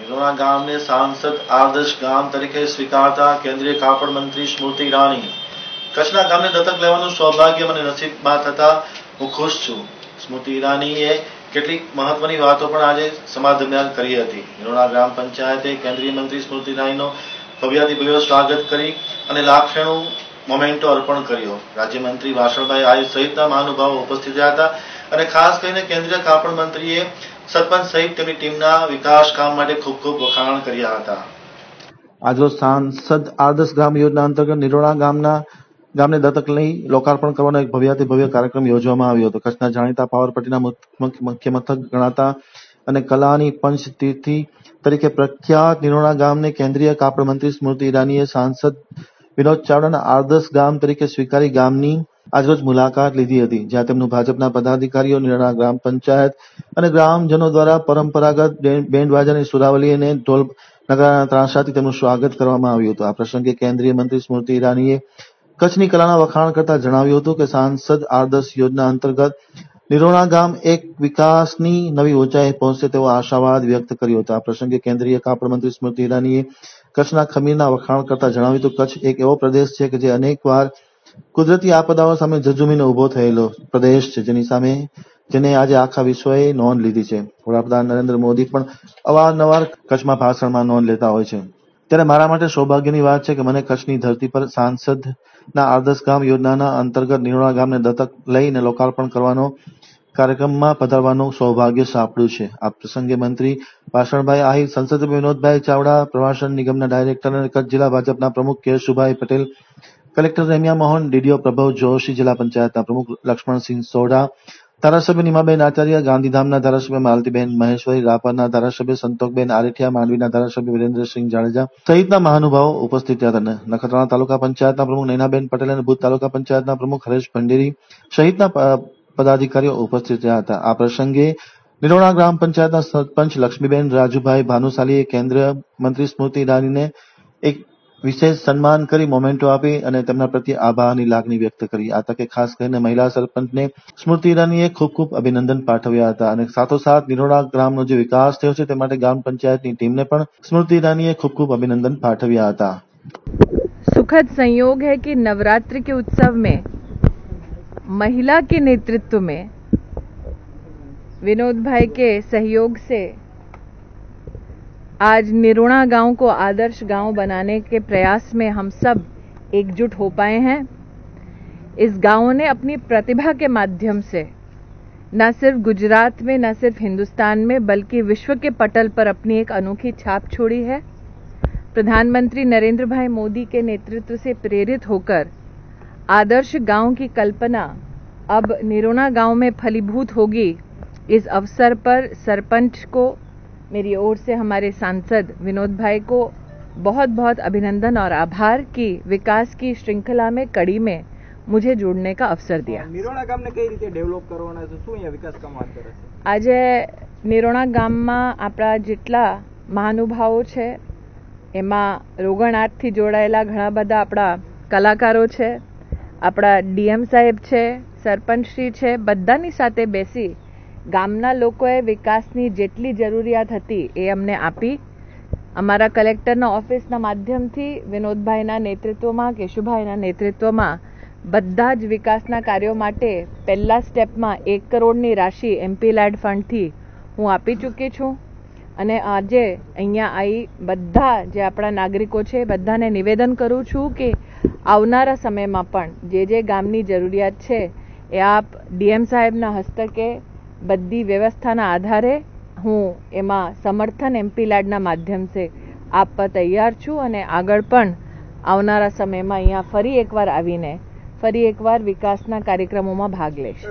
નિરોણા ગામને સાંસદ આદર્શ ગામ તરીકે સ્વીકારતા કેન્દ્રીય કાપડ મંત્રી સ્મૃતિ ઈરાની. કચ્છના ગામને દત્તક લેવાનું સૌભાગ્ય મને નસીબમાં થતા હું ખુશ છું. સ્મૃતિ ઈરાનીએ કેટલીક મહત્વની વાતો પણ આજે સમાજ દરમિયાન કરી હતી. નિરોણા ગ્રામ પંચાયતે કેન્દ્રીય મંત્રી સ્મૃતિ ઈરાનીનો ભવ્યાથી ભવ્ય સ્વાગત કરી અને લાક્ષણું મોમેન્ટો અર્પણ કર્યો. રાજ્યમંત્રી વાસણભાઈ આયુ સહિતના મહાનુભાવો ઉપસ્થિત રહ્યા હતા. અને ખાસ કરીને કેન્દ્રીય કાપડ મંત્રીએ સરપંચ સહિત તેમની ટીમના વિકાસ કામ માટે ખૂબ ખૂબ વખાણ કર્યા હતા. આજરોજ સાંસદ આદર્શ ગ્રામ યોજના અંતર્ગત નિરોણા ગામના ગામને દત્તક લઈ લોકાર્પણ કરવાનો એક ભવ્યાતિ ભવ્ય કાર્યક્રમ યોજવામાં આવ્યો હતો. કચ્છના જાણીતા પાવરપટ્ટીના મુખ્ય મથક ગણાતા અને કલાની પંચતીર્થિ તરીકે પ્રખ્યાત નિરોણા ગામને કેન્દ્રીય કાપડ મંત્રી સ્મૃતિ ઈરાનીએ સાંસદ વિનોદ ચાવડાના આદર્શ ગામ તરીકે સ્વીકારી ગામની આજરોજ મુલાકાત લીધી હતી, જ્યાં તેમનું ભાજપના પદાધિકારીઓ નિરાણા ગ્રામ પંચાયત અને ગ્રામજનો દ્વારા પરંપરાગત બેન્ડ સુરાવલી અને ઢોલ નગારાના ત્રાસાથી તેમનું સ્વાગત કરવામાં આવ્યું હતું. આ પ્રસંગે કેન્દ્રીય મંત્રી સ્મૃતિ ઈરાનીએ કચ્છની કલાના વખાણ કરતા જણાવ્યું હતું કે સાંસદ આદર્શ યોજના અંતર્ગત નિરોણા ગામ એક વિકાસની નવી ઊંચાઈ પહોંચશે તેવો આશાવાદ વ્યક્ત કર્યો હતો. આ પ્રસંગે કેન્દ્રીય કાપડ મંત્રી સ્મૃતિ ઈરાનીએ કચ્છના ખમીરના વખાણ કરતા જણાવ્યું હતું, કચ્છ એક એવો પ્રદેશ છે કે જે અનેકવાર કુદરતી આપદાઓ સામે ઝઝુમીને ઊભો થયેલો પ્રદેશ છે, જેની સામે જેને આજે આખા વિશ્વએ નોંધ લીધી છે. વડાપ્રધાન નરેન્દ્ર મોદી પણ અવારનવાર કચ્છમાં ભાષણમાં નોંધ લેતા હોય છે. ત્યારે મારા માટે સૌભાગ્યની વાત છે કે મને કચ્છની ધરતી પર સાંસદના આદર્શ ગામ યોજનાના અંતર્ગત નિરોણા ગામને દત્તક લઈને લોકાર્પણ કરવાનો કાર્યક્રમમાં પધારવાનું સૌભાગ્ય સાંપડ્યું છે. આ પ્રસંગે મંત્રી વાસણભાઈ આહિર સંસદ વિનોદભાઈ ચાવડા, પ્રવાસન નિગમના ડાયરેક્ટર અને કચ્છ જિલ્લા ભાજપના પ્રમુખ કેશુભાઈ પટેલ કલેક્ટર રેમ્યા મોહન, ડીડીઓ પ્રભવ જોશી, જિલ્લા પંચાયતના પ્રમુખ લક્ષ્મણસિંહ સોઢા, ધારાસભ્ય નીમાબેન આચાર્ય, ગાંધીધામના ધારાસભ્ય માલતીબેન મહેશ્વરી, રાપરના ધારાસભ્ય સંતોકબેન આરેઠિયા, માંડવીના ધારાસભ્ય વિરેન્દ્રસિંહ જાડેજા સહિતના મહાનુભાવો ઉપસ્થિત હતા નખત્રાણા તાલુકા પંચાયતના પ્રમુખ નૈનાબેન પટેલ અને ભૂત તાલુકા પંચાયતના પ્રમુખ હરેશ ભંડેરી સહિતના પદાધિકારીઓ ઉપસ્થિત રહ્યા હતા. આ પ્રસંગે નિરોણા ગ્રામ પંચાયતના સરપંચ લક્ષ્મીબેન રાજુભાઈ ભાનુશાલીએ કેન્દ્રીય મંત્રી સ્મૃતિ ઈરાનીને એક વિશેષ સન્માન કરી, મોમેન્ટો આપી અને તેમના પ્રત્યે આભારની લાગણી વ્યક્ત કરી. આ તકે ખાસ કરીને મહિલા સરપંચને સ્મૃતિ ઈરાનીએ ખૂબ ખૂબ અભિનંદન પાઠવ્યા હતા અને સાથોસાથ નિરોણા ગ્રામનો જે વિકાસ થયો છે તે માટે ગ્રામ પંચાયતની ટીમને પણ સ્મૃતિ ઈરાનીએ ખૂબ ખૂબ અભિનંદન પાઠવ્યા હતા. સુખદ संयोग હૈ કે नवरात्र કે ઉત્સવ में મહિલા કે નેતૃત્વ में વિનોદભાઈ કે સહયોગ सहयोग आज निरोणा गाँव को आदर्श गाँव बनाने के प्रयास में हम सब एकजुट हो पाए हैं। इस गाँव ने अपनी प्रतिभा के माध्यम से न सिर्फ़ गुजरात में, न सिर्फ़ हिंदुस्तान में, बल्कि विश्व के पटल पर अपनी एक अनोखी छाप छोड़ी है। प्रधानमंत्री नरेंद्र भाई मोदी के नेतृत्व से प्रेरित होकर आदर्श गाँव की कल्पना अब निरोना गाँव में फलीभूत होगी। इस अवसर पर सरपंच को मेरी ओर से हमारे सांसद विनोद भाई को बहुत बहुत अभिनंदन और आभार की विकास की श्रृंखला में कड़ी में मुझे जोड़ने का अवसर दिया નિરોણા ગામને કઈ રીતે ડેવલપ કરવાના છે શું અહીંયા વિકાસ કામ હાથ કરે છે આજે નિરોણા ગામમાં આપણા જેટલા મહાનુભાવો છે એમાં રોગણ આર્ટથી જોડાયેલા ઘણા બધા આપણા કલાકારો છે આપણા ડીએમ સાહેબ છે સરપંચશ્રી છે બધાની સાથે બેસી ગામના લોકોએ વિકાસની જેટલી જરૂરિયાત હતી એ અમને આપી. અમારા કલેક્ટરના ઓફિસના માધ્યમથી વિનોદભાઈના નેતૃત્વમાં, કેશુભાઈના નેતૃત્વમાં બધા જ વિકાસના કાર્યો માટે પહેલા સ્ટેપમાં એક કરોડની રાશિ એમપી લેડ ફંડથી હું આપી ચૂકી છું. અને આજે અહીંયા આવી બધા જે આપણા નાગરિકો છે, બધાને નિવેદન કરું છું કે આવનારા સમયમાં પણ જે જે ગામની જરૂરિયાત છે, એ આપ ડીએમ સાહેબના હસ્તકે બધી વ્યવસ્થાના આધારે હું એમાં સમર્થન એમપી લાડના માધ્યમથી આપવા તૈયાર છું અને આગળ પણ આવનારા સમયમાં અહીંયા ફરી એકવાર આવીને ફરી એકવાર વિકાસના કાર્યક્રમોમાં ભાગ લઈશ